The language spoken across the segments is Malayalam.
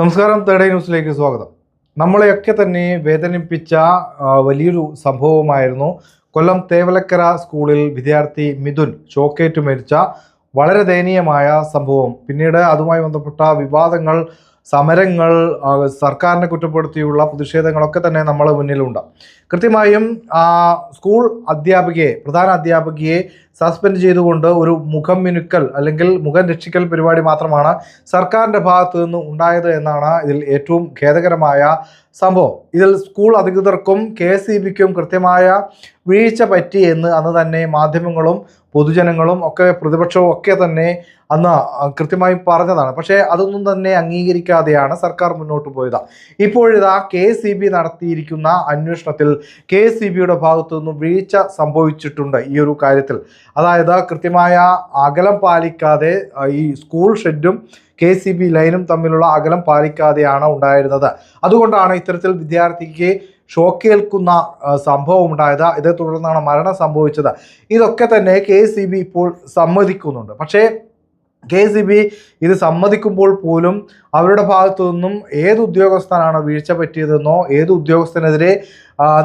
നമസ്കാരം തേർഡ് ന്യൂസിലേക്ക് സ്വാഗതം. നമ്മളെയൊക്കെ തന്നെ വേദനിപ്പിച്ച വലിയൊരു സംഭവമായിരുന്നു കൊല്ലം തേവലക്കര സ്കൂളിൽ വിദ്യാർത്ഥി മിഥുൻ ചോക്കേറ്റ് മരിച്ച വളരെ ദയനീയമായ സംഭവം. പിന്നീട് അതുമായി ബന്ധപ്പെട്ട വിവാദങ്ങൾ സമരങ്ങൾ സർക്കാരിനെ കുറ്റപ്പെടുത്തിയുള്ള പ്രതിഷേധങ്ങളൊക്കെ തന്നെ നമ്മളെ മുന്നിലുണ്ട്. കൃത്യമായും സ്കൂൾ അധ്യാപികയെ പ്രധാന അധ്യാപികയെ സസ്പെൻഡ് ചെയ്തുകൊണ്ട് ഒരു മുഖം മിനുക്കൽ അല്ലെങ്കിൽ മുഖം രക്ഷിക്കൽ പരിപാടി മാത്രമാണ് സർക്കാരിന്റെ ഭാഗത്തു നിന്ന് ഉണ്ടായത് എന്നാണ് ഇതിൽ ഏറ്റവും ഖേദകരമായ സംഭവം. ഇതിൽ സ്കൂൾ അധികൃതർക്കും കെ എസ് ഇ ബിക്കും കൃത്യമായ വീഴ്ച പറ്റി എന്ന് അന്ന് തന്നെ മാധ്യമങ്ങളും പൊതുജനങ്ങളും ഒക്കെ പ്രതിപക്ഷവും ഒക്കെ തന്നെ അന്ന് കൃത്യമായി പറഞ്ഞതാണ്. പക്ഷേ അതൊന്നും തന്നെ അംഗീകരിക്കാതെയാണ് സർക്കാർ മുന്നോട്ട് പോയത്. ഇപ്പോഴിതാ കെ ഇ ബി നടത്തിയിരിക്കുന്ന അന്വേഷണത്തിൽ കെ ഇ ബിയുടെ ഭാഗത്തു നിന്നും വീഴ്ച സംഭവിച്ചിട്ടുണ്ട് ഈ ഒരു കാര്യത്തിൽ. അതായത് കൃത്യമായ അകലം പാലിക്കാതെ ഈ സ്കൂൾ ഷെഡും കെ സി ബി ലൈനും തമ്മിലുള്ള അകലം പാലിക്കാതെയാണ് ഉണ്ടായിരുന്നത്. അതുകൊണ്ടാണ് ഇത്തരത്തിൽ വിദ്യാർത്ഥിക്ക് ഷോക്കേൽക്കുന്ന സംഭവം ഉണ്ടായത്. ഇതേ തുടർന്നാണ് മരണം സംഭവിച്ചത്. ഇതൊക്കെ തന്നെ കെ സി ബി ഇപ്പോൾ സമ്മതിക്കുന്നുണ്ട്. പക്ഷേ കെ സി ബി ഇത് സമ്മതിക്കുമ്പോൾ പോലും അവരുടെ ഭാഗത്തു നിന്നും ഏത് ഉദ്യോഗസ്ഥനാണ് വീഴ്ച പറ്റിയതെന്നോ ഏത് ഉദ്യോഗസ്ഥനെതിരെ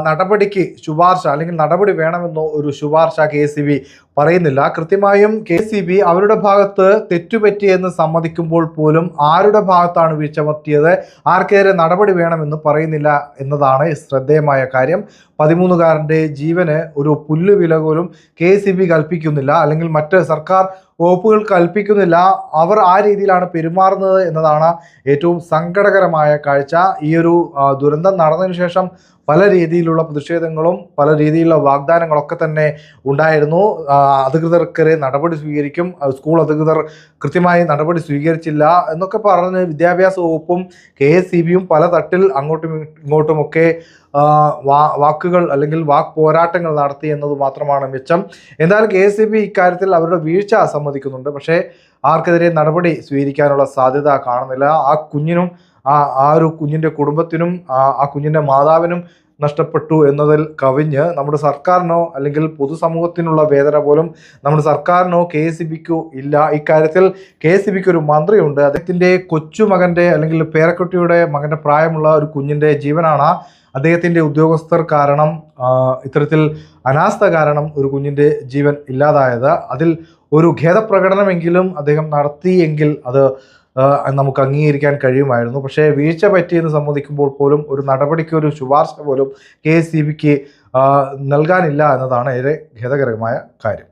നടപടിക്ക് ശുപാർശ അല്ലെങ്കിൽ നടപടി വേണമെന്നോ ഒരു ശുപാർശ കെ സി ബി പറയുന്നില്ല. കൃത്യമായും കെ സി ബി അവരുടെ ഭാഗത്ത് തെറ്റുപറ്റിയെന്ന് സമ്മതിക്കുമ്പോൾ പോലും ആരുടെ ഭാഗത്താണ് വീഴ്ച പറ്റിയത് ആർക്കെതിരെ നടപടി വേണമെന്ന് പറയുന്നില്ല എന്നതാണ് ശ്രദ്ധേയമായ കാര്യം. പതിമൂന്നുകാരന്റെ ജീവന് ഒരു പുല്ല് വില പോലും കെ സി ബി കൽപ്പിക്കുന്നില്ല അല്ലെങ്കിൽ മറ്റ് സർക്കാർ വകുപ്പുകൾ കൽപ്പിക്കുന്നില്ല. അവർ ആ രീതിയിലാണ് പെരുമാറുന്നത് എന്നതാണ് ഏറ്റവും സങ്കടകരമായ കാഴ്ച. ഈ ഒരു ദുരന്തം നടന്നതിന് ശേഷം പല രീതിയിലുള്ള പ്രതിഷേധങ്ങളും പല രീതിയിലുള്ള വാഗ്ദാനങ്ങളൊക്കെ തന്നെ ഉണ്ടായിരുന്നു. അധികൃതർക്കെതിരെ നടപടി സ്വീകരിക്കും. സ്കൂൾ അധികൃതർ കൃത്യമായി നടപടി സ്വീകരിച്ചില്ല എന്നൊക്കെ പറഞ്ഞ് വിദ്യാഭ്യാസ വകുപ്പും കെ എസ് സി ബിയും പല തട്ടിൽ അങ്ങോട്ടും ഇങ്ങോട്ടുമൊക്കെ വാക്കുകൾ അല്ലെങ്കിൽ വാക്ക് പോരാട്ടങ്ങൾ നടത്തി എന്നത് മാത്രമാണ് മിച്ചം. എന്തായാലും കെ എസ് സി ബി ഇക്കാര്യത്തിൽ അവരുടെ വീഴ്ച സമ്മതിക്കുന്നുണ്ട്. പക്ഷേ ആർക്കെതിരെ നടപടി സ്വീകരിക്കാനുള്ള സാധ്യത കാണുന്നില്ല. ആ കുഞ്ഞിനും ആ ആ ഒരു കുഞ്ഞിന്റെ കുടുംബത്തിനും ആ ആ കുഞ്ഞിന്റെ മാതാവിനും നഷ്ടപ്പെട്ടു എന്നതിൽ കവിഞ്ഞ് നമ്മുടെ സർക്കാരിനോ അല്ലെങ്കിൽ പൊതുസമൂഹത്തിനുള്ള വേദന പോലും നമ്മുടെ സർക്കാരിനോ കെ എസ് ബിക്കോ ഇല്ല. ഇക്കാര്യത്തിൽ കെ എസ് ബിക്ക് ഒരു മന്ത്രിയുണ്ട്. അദ്ദേഹത്തിന്റെ കൊച്ചുമകന്റെ അല്ലെങ്കിൽ പേരക്കുട്ടിയുടെ മകന്റെ പ്രായമുള്ള ഒരു കുഞ്ഞിന്റെ ജീവനാണ് അദ്ദേഹത്തിന്റെ ഉദ്യോഗസ്ഥർ കാരണം ഇത്തരത്തിൽ അനാസ്ഥ കാരണം ഒരു കുഞ്ഞിന്റെ ജീവൻ ഇല്ലാതായത്. അതിൽ ഒരു ഖേദപ്രകടനമെങ്കിലും അദ്ദേഹം നടത്തിയെങ്കിൽ അത് നമുക്ക് അംഗീകരിക്കാൻ കഴിയുമായിരുന്നു. പക്ഷേ വീഴ്ച പറ്റിയെന്ന് സമ്മതിക്കുമ്പോൾ പോലും ഒരു നടപടിക്ക് ഒരു ശുപാർശ പോലും കെ എസ് സി ബിക്ക് നൽകാനില്ല എന്നതാണ് ഏറെ ഖേദകരമായ കാര്യം.